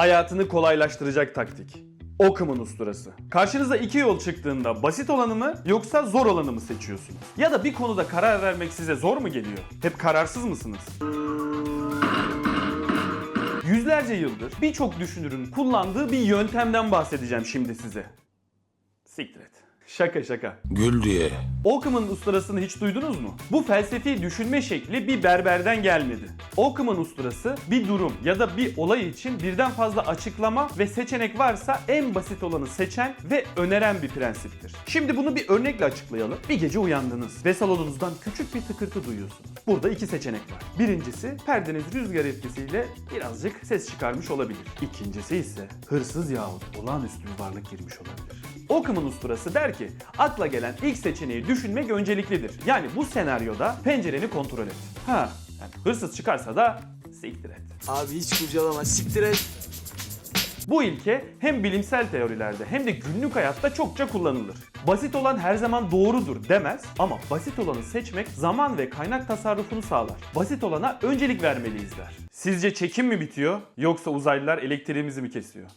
Hayatını kolaylaştıracak taktik. Okum'un usturası. Karşınıza iki yol çıktığında basit olanı mı yoksa zor olanı mı seçiyorsunuz? Ya da bir konuda karar vermek size zor mu geliyor? Hep kararsız mısınız? Yüzlerce yıldır birçok düşünürün kullandığı bir yöntemden bahsedeceğim şimdi size. Siktir et. Şaka şaka. Gül diye. Occam'ın usturasını hiç duydunuz mu? Bu felsefi düşünme şekli bir berberden gelmedi. Occam'ın usturası bir durum ya da bir olay için birden fazla açıklama ve seçenek varsa en basit olanı seçen ve öneren bir prensiptir. Şimdi bunu bir örnekle açıklayalım. Bir gece uyandınız ve salonunuzdan küçük bir tıkırtı duyuyorsunuz. Burada iki seçenek var. Birincisi perdeniz rüzgar etkisiyle birazcık ses çıkarmış olabilir. İkincisi ise hırsız yahut olağanüstü bir varlık girmiş olabilir. Occam'ın usturası der ki akla gelen ilk seçeneği düşünmek önceliklidir. Yani bu senaryoda pencereni kontrol et. Ha, yani hırsız çıkarsa da siktir et. Abi hiç kurcalama siktir et. Bu ilke hem bilimsel teorilerde hem de günlük hayatta çokça kullanılır. Basit olan her zaman doğrudur demez ama basit olanı seçmek zaman ve kaynak tasarrufunu sağlar. Basit olana öncelik vermeliyiz der. Sizce çekim mi bitiyor yoksa uzaylılar elektriğimizi mi kesiyor?